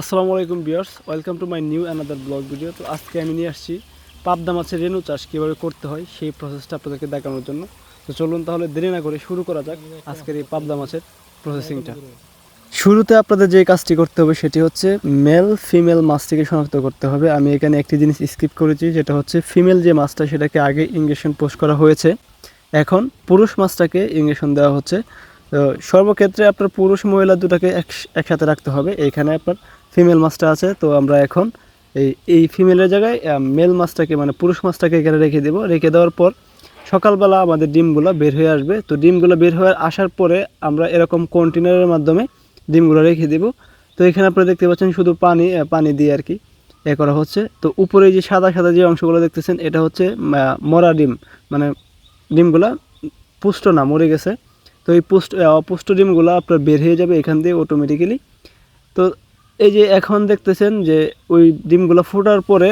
আসসালামু আলাইকুম viewers welcome to my new another blog video. তো আজকে আমি নিয়ে আসছি পাবদা মাছের রেণু চাষ কীভাবে করতে হয় সেই প্রসেসটা আপনাদেরকে দেখানোর জন্য। তো চলুন তাহলে দেরি না করে শুরু করা যাক আজকের এই পাবদা মাছের প্রসেসিংটা শুরুতে আপনাদের যে কাজটি করতে হবে সেটি হচ্ছে মেল ফিমেল মাছটিকে শনাক্ত করতে হবে। আমি এখানে একটি জিনিস স্কিপ করেছি, যেটা হচ্ছে ফিমেল যে মাছটা সেটাকে আগে ইঞ্জেকশন পোস্ট করা হয়েছে। এখন পুরুষ মাছটাকে ইঞ্জেকশন দেওয়া হচ্ছে। তো সর্বক্ষেত্রে আপনার পুরুষ মহিলা দুটাকে এক- একসাথে রাখতে হবে। এইখানে আপনার ফিমেল মাছটা আছে, তো আমরা এখন এই এই ফিমেলের জায়গায় মেল মাছটাকে মানে পুরুষ মাছটাকে এখানে রেখে দেবো। রেখে দেওয়ার পর সকালবেলা আমাদের ডিমগুলো বের হয়ে আসবে। তো ডিমগুলো বের হয়ে আসার পরে আমরা এরকম কন্টেনারের মাধ্যমে ডিমগুলো রেখে দেব। তো এখানে আপনারা দেখতে পাচ্ছেন শুধু পানি পানি দিয়ে আর কি এ করা হচ্ছে। তো উপরে যে সাদা সাদা যে অংশগুলো দেখতেছেন, এটা হচ্ছে মরা ডিম। মানে ডিমগুলা পুষ্ট না, মরে গেছে। তো এই পুষ্ট অপুষ্ট ডিমগুলো আপনার বের হয়ে যাবে এখান দিয়ে অটোমেটিক্যালি তো এই যে এখন দেখতেছেন যে ওই ডিমগুলো ফোটার পরে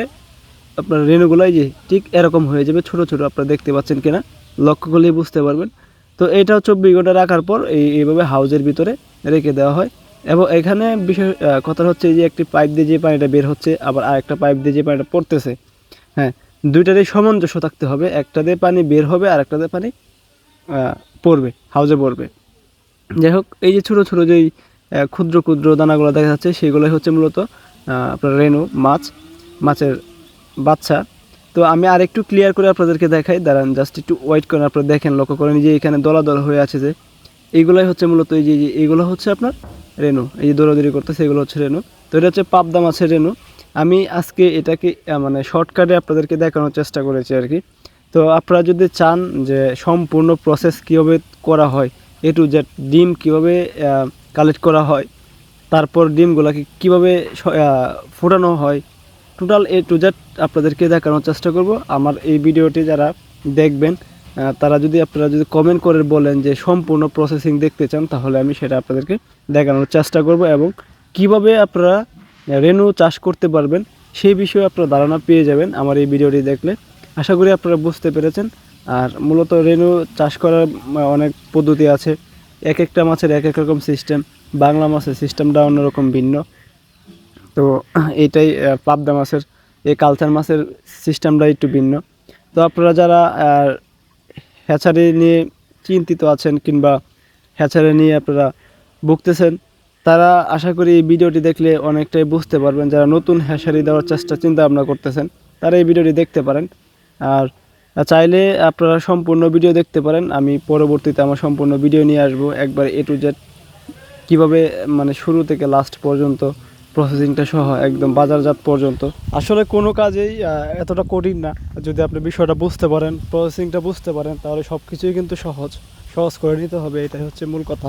আপনার রেণুগুলো এই যে ঠিক এরকম হয়ে যাবে ছোট ছোট আপনারা দেখতে পাচ্ছেন কিনা লক্ষ্য করলেই বুঝতে পারবেন। তো এইটাও চব্বিশ ঘণ্টা রাখার পর এই এইভাবে হাউজের ভিতরে রেখে দেওয়া হয়। এবং এখানে আহ, কথা হচ্ছে যে একটি পাইপ দিয়ে যে পানিটা বের হচ্ছে আবার আরেকটা পাইপ দিয়ে যে পানিটা পড়তেছে। হ্যাঁ দুইটারই সামঞ্জস্য থাকতে হবে। একটা দিয়ে পানি বের হবে আর একটা দিয়ে পানি পড়বে হাউজে পড়বে। যাই হোক, এই যে ছোটো ছোটো যেই ক্ষুদ্র ক্ষুদ্র দানাগুলো দেখা যাচ্ছে, সেগুলোই হচ্ছে মূলত আপনার রেনু মাছ, মাছের বাচ্চা। তো আমি আর একটু ক্লিয়ার করে আপনাদেরকে দেখাই, দাঁড়ান জাস্ট একটু ওয়েট করেন আপনারা দেখেন, লক্ষ্য করেন যে এখানে দলা দলা হয়ে আছে যে এইগুলাই হচ্ছে মূলত এই যে এইগুলো হচ্ছে আপনার রেনু এই যে দৌড়াদৌড়ি করতেছে, এগুলো হচ্ছে রেনু তো এটা হচ্ছে পাবদা মাছের রেনু আমি আজকে এটাকে মানে শর্টকাটে আপনাদেরকে দেখানোর চেষ্টা করেছি আর কি। তো আপনারা যদি চান যে সম্পূর্ণ প্রসেস কীভাবে করা হয় এ টু জেড ডিম কীভাবে কালেক্ট করা হয়, তারপর ডিমগুলোকে কীভাবে ফোটানো হয় টোটাল এ টু জেড আপনাদেরকে দেখানোর চেষ্টা করব। আমার এই ভিডিওটি যারা দেখবেন তারা যদি আপনারা যদি কমেন্ট করে বলেন যে সম্পূর্ণ প্রসেসিং দেখতে চান, তাহলে আমি সেটা আপনাদেরকে দেখানোর চেষ্টা করব এবং কীভাবে আপনারা রেনু চাষ করতে পারবেন, সেই বিষয়ে আপনারা ধারণা পেয়ে যাবেন আমার এই ভিডিওটি দেখলে। আশা করি আপনারা বুঝতে পেরেছেন। আর মূলত রেনু চাষ করার অনেক পদ্ধতি আছে। এক একটা মাছের এক এক রকম সিস্টেম বাংলা মাছের সিস্টেমটা অন্যরকম ভিন্ন। তো এইটাই পাবদা মাছের, এই কালচার মাছের সিস্টেমটা একটু ভিন্ন। তো আপনারা যারা হ্যাচারি নিয়ে চিন্তিত আছেন কিংবা হ্যাচারি নিয়ে আপনারা ভুগতেছেন, তারা আশা করি এই ভিডিওটি দেখলে অনেকটাই বুঝতে পারবেন। যারা নতুন হ্যাচারি দেওয়ার চেষ্টা, চিন্তা ভাবনা করতেছেন, তারা এই ভিডিওটি দেখতে পারেন। আর চাইলে আপনারা সম্পূর্ণ ভিডিও দেখতে পারেন। আমি পরবর্তীতে আমার সম্পূর্ণ ভিডিও নিয়ে আসব। একবার এ টু জেড কীভাবে মানে শুরু থেকে লাস্ট পর্যন্ত প্রসেসিংটা সহ একদম বাজারজাত পর্যন্ত। আসলে কোনো কাজেই এতটা কঠিন না। যদি আপনি বিষয়টা বুঝতে পারেন প্রসেসিংটা বুঝতে পারেন, তাহলে সব কিছুই কিন্তু সহজ। সহজ করে নিতে হবে, এটাই হচ্ছে মূল কথা।